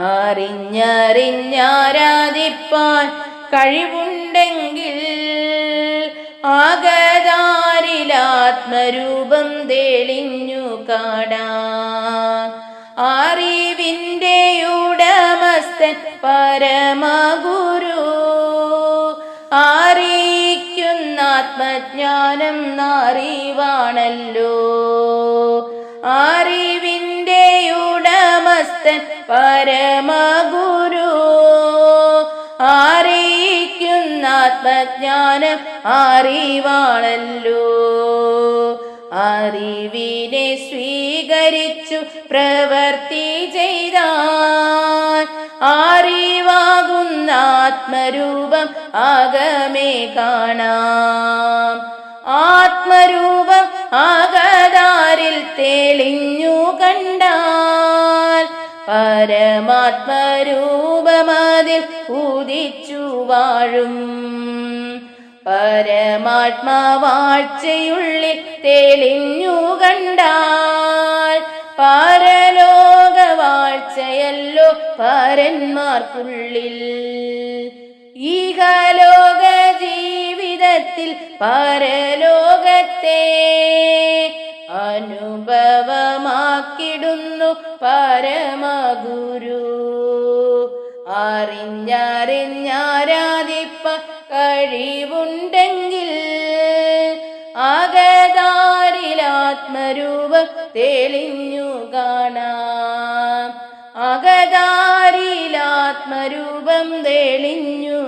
അറിഞ്ഞറിഞ്ഞാരാധിപ്പാൻ കഴിവുണ്ടെങ്കിൽ ആകതാരിലാത്മരൂപം തെളിഞ്ഞു കാടാ. അറിവിന്റെ ഉടമസ്ഥൻ പരമഗുരു. അറിയിക്കുന്ന ആത്മജ്ഞാനം അറിവാണല്ലോ അറിവിന്റെ ഉടമസ്ഥൻ പരമഗുരു. അറിയിക്കുന്ന ആത്മജ്ഞാനം അറിവാണല്ലോ. അറിവിനെ സ്വീകരിച്ചു പ്രവർത്തി ചെയ്താൽ അറിവാകുന്ന ആത്മരൂപം ആകമേ കാണാം. ആത്മരൂപം ആകതാരിൽ തെളിഞ്ഞു കണ്ടാൽ പരമാത്മരൂപമതിൽ ഉദിച്ചു വാഴും. പരമാത്മാവാഴ്ചയുള്ളിൽ തെളിഞ്ഞു കണ്ടാൽ പരലോകവാഴ്ചയല്ലോ പരന്മാർക്കുള്ളിൽ. ഈഹലോക ജീവിതത്തിൽ പരലോകത്തെ അനുഭവമാക്കിടുന്നു പരമഗുരു. അറിഞ്ഞറിഞ്ഞാരാധിപ്പ കഴിവുണ്ടെങ്കിൽ അകതാരിലാത്മരൂപം തെളിഞ്ഞു കാണാം. അകതാരിലാത്മരൂപം തെളിഞ്ഞു